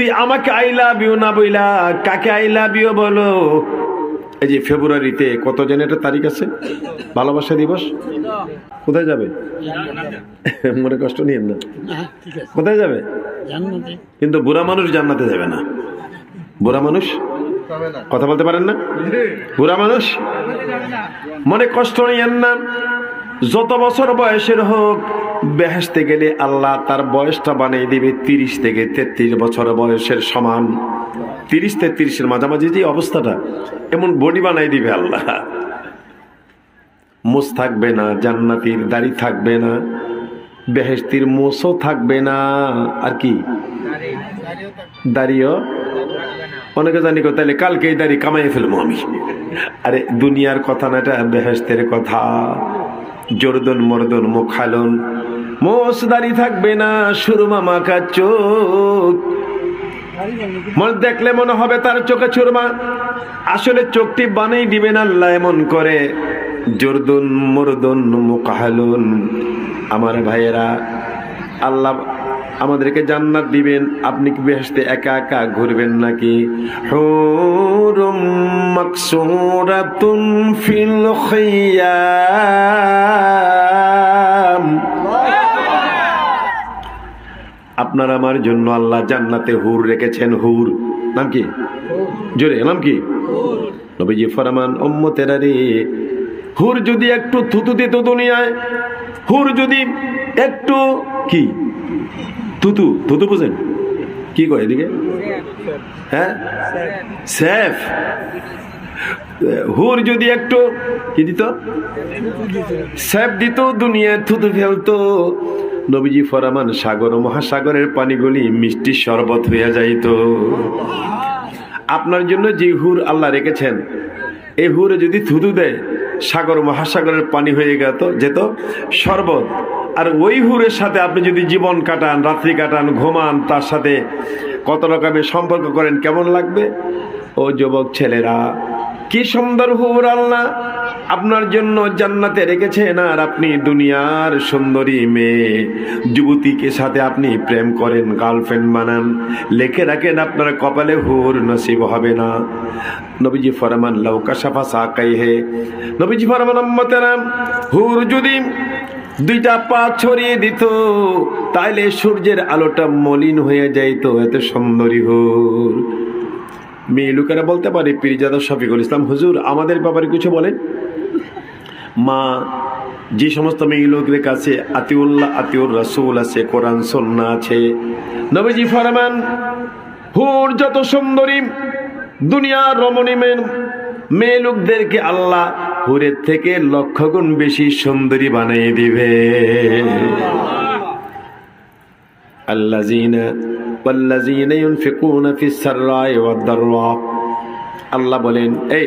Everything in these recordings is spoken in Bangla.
তুই আমাকে আই লাভ ইউ না বইলা, কাকে আই লাভ ইউ বলো? এই যে ফেব্রুয়ারিতে কত জন একটা তারিখ আছে? ভালোবাসা দিবস? কোথায় যাবে? মনে কষ্ট নিয়েন না। কোথায় যাবে? কিন্তু বুড়া মানুষ জান্নাতে যাবে না। বুড়া মানুষ? কথা বলতে পারেন না? বুড়া মানুষ? মনে কষ্ট নিয়েন না। যত বছর বয়সের হোক বেহেসতে গেলে আল্লাহ তার বয়সটা বানিয়ে দিবে তিরিশ থেকে তেত্রিশ বছর বয়সের সমান। তিরিশ তেত্রিশের মাঝামাঝি যে অবস্থাটা, এমন বডি বানাই দিবে আল্লাহ। মোষ থাকবে না, জান্নাতির দাড়ি থাকবে না বেহেস্তির মোষও থাকবে না। আর কি? দাড়িও? অনেকে জানি কো তাহলে কালকে এই দাড়ি কামাই ফেলব আমি। আরে, দুনিয়ার কথা না, এটা বেহেস্তের কথা। জোরদন, মরদন, মুখালন মোষ দাড়ি থাকবে না, সুরমা মাখা চোখ। মনে দেখলে মনে হবে তার চোখে চুরমা আসলে চোখটি বানাই দিবেন আল্লাহ এমন করে, জোরদুন, মরদুন, মুকাহালুন। আমার ভাইয়েরা, আল্লাহ আমাদেরকে জান্নাত দিবেন। আপনি কি বেহেশতে একা একা ঘুরবেন নাকি? হুরুম মাকসুরাতুন ফিল খিয়াম আপনার আমার জন্য আল্লাহ জান্নাতে হুর রেখেছেন, হুর। নাম কি? জোরে, নাম কি? নবীজি ফরমান, উম্মতেরা রে হুর যদি একটু থুতু দিত দুনিয়ায়, হুর যদি একটু কি? থুতু থুতু বুঝেন? কি কয় এদিকে? হ্যাঁ? সেফ হুর যদি একটু কি দিত? স্যাপ দিত, দুনিয়ায় থুতু ফেলতো। নবীজি ফরামান, সাগর মহাসাগরের পানিগুলি মিষ্টি শরবত হইয়া যাইত। আপনার জন্য যে হুর আল্লাহ রেখেছেন, এই হুরে যদি থুতু দেয়, সাগর মহাসাগরের পানি হয়ে গেত, যেত শরবত। আর ওই হুরের সাথে আপনি যদি জীবন কাটান, রাত্রি কাটান, ঘুমান, তার সাথে কত রকমের সম্পর্ক করেন, কেমন লাগবে? ও যুবক ছেলেরা, কি সুন্দর হুর আল্লাহ! আপনার জন্য জান্নাতে রেখেছেন আর আপনি দুনিয়ার সুন্দরী মেয়ে। যুবতীকে সাথে আপনি প্রেম করেন, গার্লফ্রেন্ড বানান। লেখে রাখেন, আপনার কপালে হুর নসিব হবে না। নবীজি ফরমান লৌকা সাফা সাকাই হে নবীজি ফরমান হুর যদি দুইটা পা ছড়িয়ে দিত, তাইলে সূর্যের আলোটা মলিন হয়ে যাইত, এত সুন্দরী হুর। মেয়ে লোকেরা বলতে পারে, পীরজাদা শফিকুল ইসলাম, হুজুর, আমাদের ব্যাপারে কিছু বলেন? মা, যে সমস্ত মেয়ে লোকদের কাছে আতিউল্লাহ, আতিউর রাসুল আছে, কোরআন সন্না আছে, নবীজি ফরমান, হুর, যত সুন্দরী দুনিয়ার রমণী মেন মেয়ে লোকদেরকে আল্লাহ হুরের থেকে লক্ষ গুণ বেশি সুন্দরী বানিয়ে দিবে। আল্লাহ আল্লাহ বলেন, এই,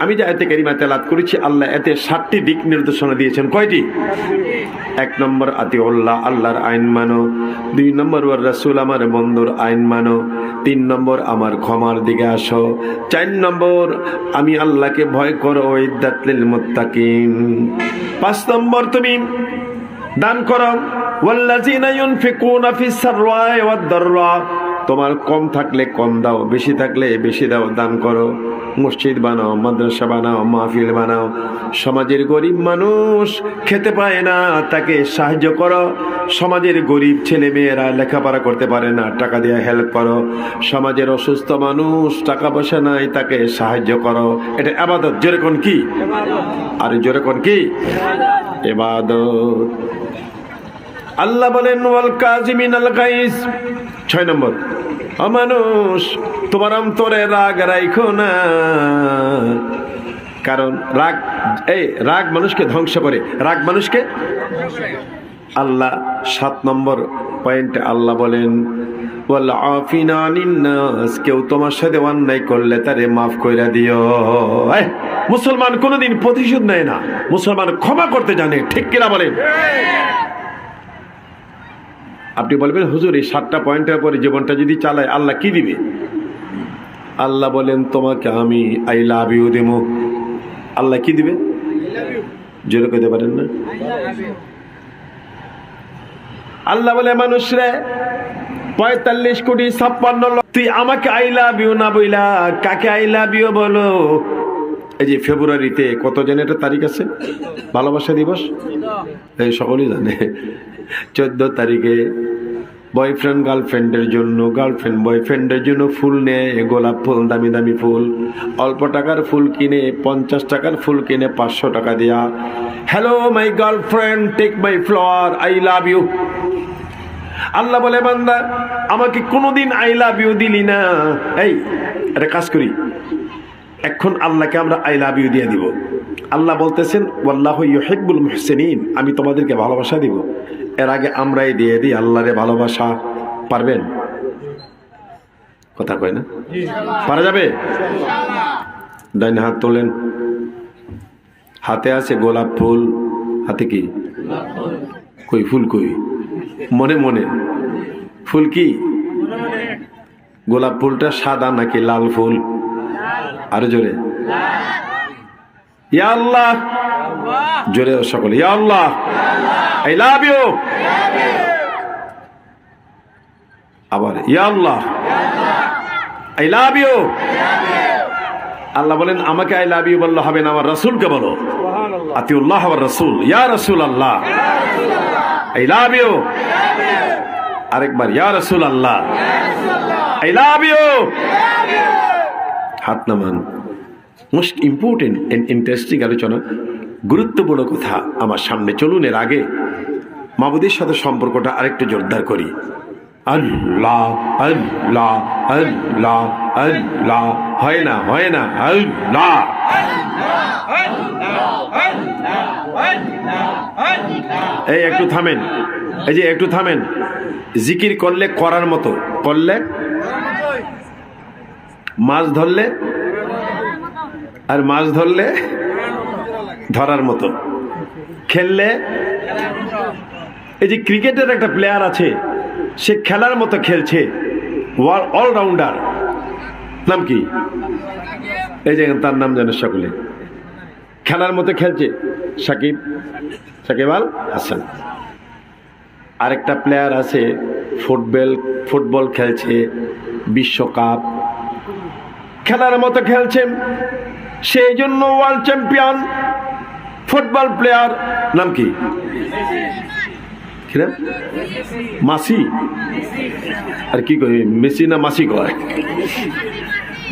আমি যা এতে কারিমা তেলাত করেছি, আল্লাহ এতে সাতটি দিক নির্দেশনা দিয়েছেন। কয়টি? এক নম্বর আতি উল্লাহ আল্লাহর আইন মানো। দুই নম্বর ওর রসুল আমার বন্ধুর আইন মানো। তিন নম্বর, আমার ক্ষমার দিকে আসো। চার নম্বর, আমি আল্লাহকে ভয় করো ইদ্দাতলিল মোত্তাকিম পাঁচ নম্বর, তুমি দান করো। তোমার কম থাকলে কম দাও, বেশি থাকলে বেশি দাও, দান করো। মসজিদ বানাও, মাদ্রাসা বানাও, মাহফিল বানাও। সমাজের গরিব মানুষ খেতে পায় না, তাকে সাহায্য করো। সমাজের গরিব ছেলে মেয়েরা লেখাপড়া করতে পারে না, টাকা দিয়ে হেল্প করো। সমাজের অসুস্থ মানুষ টাকা পয়সা নাই, তাকে সাহায্য করো। এটা আবাদত যেরকম কি? আর যেরকম কি? এবাদত আল্লাহ বলেন আল ছয় নম্বর, অমানুষ, তোমার অন্তরে রাগ রাইখো না। কারণ রাগ, এই রাগ মানুষকে ধ্বংস করে। রাগ মানুষকে? আল্লাহ, সাত নম্বর পয়েন্টে আল্লাহ বলেন কেউ তোমার সাথে অন্যায় করলে তারে মাফ কইরা দিও। মুসলমান কোনোদিন প্রতিশোধ নেয় না। মুসলমান ক্ষমা করতে জানে, ঠিক কিনা বলেন? আপনি বলবেন, হুজুর, এই সাতটা পয়েন্টের পরে জীবনটা যদি চালায়, আল্লাহ কি দিবে? আল্লাহ বলেন, তোমাকে আমি আই লাভ ইউ দেব। আল্লাহ কি দিবে? জোরে কইতে পারেন না? আল্লাহ বলে, মানুষরে, পঁয়তাল্লিশ কোটি ছাপ্পান্ন তুই আমাকে আই লাভ ইউ না বইলা, কাকে আই লাভ ইউ বলো? এই যে ফেব্রুয়ারিতে কত যেন একটা তারিখ আছে? ভালোবাসা দিবস? এই সকলেই জানে। চোদ্দ তারিখে বয়ফ্রেন্ড গার্লফ্রেন্ডের জন্য গার্লফ্রেন্ড বয়ফ্রেন্ডের জন্য ফুল নেয় গোলাপ ফুল, দামি দামি ফুল। অল্প টাকার ফুল কিনে, পঞ্চাশ টাকার ফুল কিনে, পাঁচশো টাকা দেয়া hello my girlfriend take my flower I love you Allah বলে, বান্দা, আমাকে কোনোদিন আই লাভ ইউ দিলি না। এই, একটা কাজ করি। এখন আল্লাহকে আমরা আই লাভ ইউ দিয়ে দিব। আল্লাহ বলতেছেন, ওয়াল্লাহ ইউহিব্বুল মুহসিনিন। আমি তোমাদেরকে ভালোবাসা দিব। এর আগে আমরাই দিয়ে দিই, আল্লাহরে ভালোবাসা। পারবেন? কথা কয় না? পারা যাবে? ডাইন হাত তোলেন। হাতে আছে গোলাপ ফুল। হাতে কি? কই ফুল কই? মনে মনে। ফুল কি? গোলাপ ফুলটা সাদা নাকি লাল ফুল? আরও জোরে। ইয়া আল্লাহ। জোরে সকলে ইয়া আল্লাহ। I love you. আবার ইয়া আল্লাহ। I love you. আল্লাহ বলেন আমাকে আই লাভ ইউ বললে হবে না আমার রাসূলকে বলো। আতিউল্লাহ আমার রাসূল। ইয়া রাসূল আল্লাহ আই লাভ ইউ। আরেকবার ইয়া রাসূল আল্লাহ আই লাভ ইউ। হাত নামান মোস্ট ইম্পর্টেন্ট অ্যান্ড ইন্টারেস্টিং আলোচনা, গুরুত্বপূর্ণ কথা আমার সামনে চলুন এর আগে। মাবুদের সাথে সম্পর্কটা আরেকটু জোরদার করি। আল্লাহ আল্লাহ আল্লাহ আল্লাহ। হয় না হয় না, আল্লাহ। এই একটু থামেন। এই যে একটু থামেন। জিকির করলে করার মতো, করলে মাছ ধরলে আর মাছ ধরলে ধরার মতো। খেললে এই যে ক্রিকেটের একটা প্লেয়ার আছে, সে খেলার মতো খেলছে। অলরাউন্ডার নাম কি? এই যে তার নাম জানে সকলে। খেলার মতো খেলছে। সাকিব সাকিব আল হাসান। আরেকটা প্লেয়ার আছে, ফুটবল ফুটবল খেলছে, বিশ্বকাপ। খেলার মতো খেলছেন। সেই জন্য ওয়ার্ল্ড চ্যাম্পিয়ন ফুটবল প্লেয়ার নাম কি? মাসি। আর কি কই মেসি না মাসি কয়?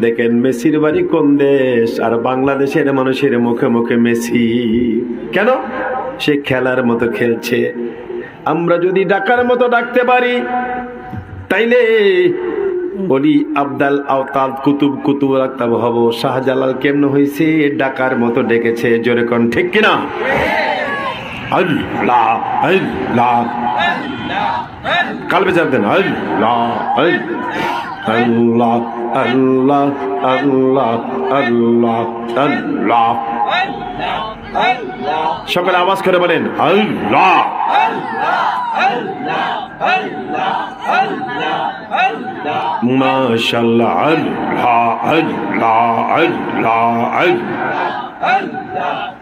দেখেন, মেসির বাড়ি কোন দেশ? আর বাংলাদেশের মানুষের মুখে মুখে মেসি। কেন? সে খেলার মতো খেলছে। আমরা যদি ডাকার মতো ডাকতে পারি, তাইলে বলি, আবদাল আওতাল কুতুব কুতুব রাখতাম হব। শাহজালাল কেমন হয়েছে ডাকার মতো ডেকেছে, জোরে কন, ঠিক কিনা? আল্লাহ আল্লাহ। কাল বেচার দেন আল্লাহ। আল্লাহ। আল্লাহ আল্লাহ আল্লাহ আল্লাহ। সকলে আওয়াজ করে বলেন আল্লাহ। মাশাল্লাহ আল্লাহ আল্লাহ আল্লাহ আল্লাহ।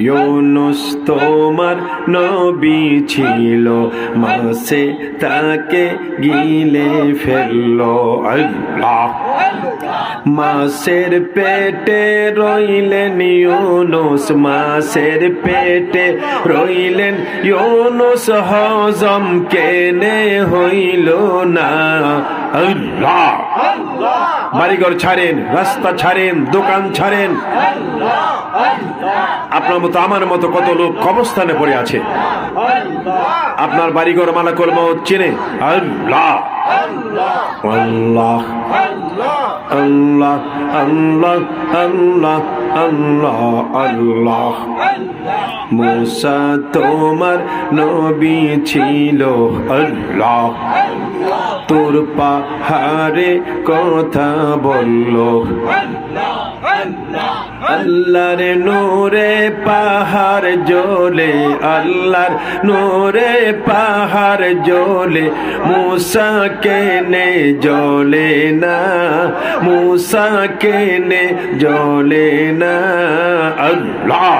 ইউনুস তোমার নবী ছিল, মাসে তাকে গিলে ফেলল আল্লাহ। মাসের পেটে রইলেন ইউনুস, মাসের পেটে রইলেন ইউনুস, হজম কেনে হইল না। আল্লাহ। বাড়িঘর ছাড়েন, রাস্তা ছাড়েন, দোকান ছাড়েন। আপনার মতো, আমার মতো কত লোক কবস্থানে পড়ে আছে। আপনার বাড়িঘর মালা কর্ম চেনে। আল্লাহ। আল্লাহ। আল্লাহ। আল্লাহ। আল্লাহ। আল্লাহ আল্লাহ। মুসা তোমার নবী ছিল, আল্লাহ। তোর পাহাড়ে কথা বলল। আল্লাহর নূরে পাহাড় জ্বলে, আল্লাহর নূরে পাহাড় জ্বলে মুসা কেনে জ্বলে না মুসা কেনে জ্বলে না। আল্লাহ।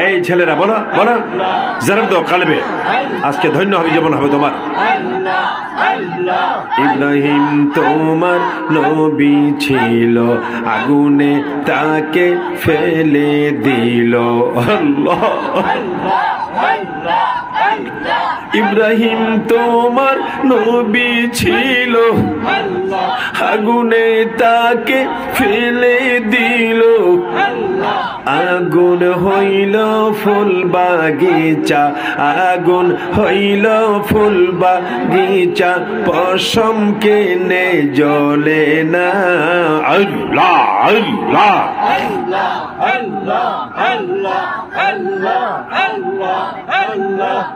এই ছেলেরা, বলো বলো। জারাব দাও কালবে আজকে ধন্য হবে, জীবন হবে তোমার। ইব্রাহিম তোমার নবী ছিল, আগুনে তাকে ফেলে দিল। আল্লাহ। ইব্রাহিম তোমার নবী ছিল। আগুনে তাকে ফেলে দিল। আগুন হইল ফুল বাগিচা। আগুন হইল ফুল বাগিচা। পশম কেনে জলে না। আল্লাহ আল্লাহ।